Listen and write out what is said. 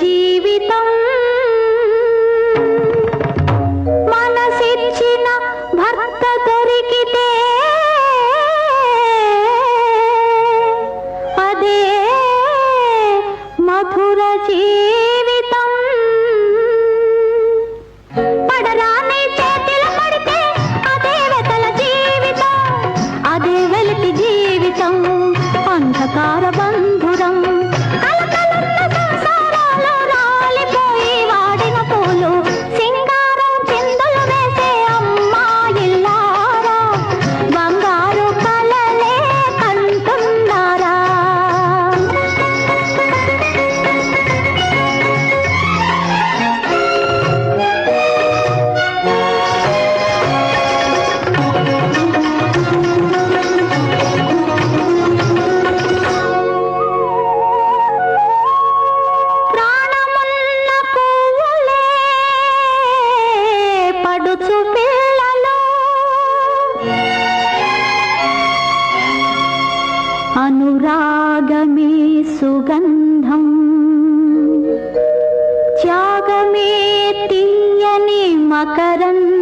جی۔ అనురాగమే సుగంధం. త్యాగమే తీయని మకరందం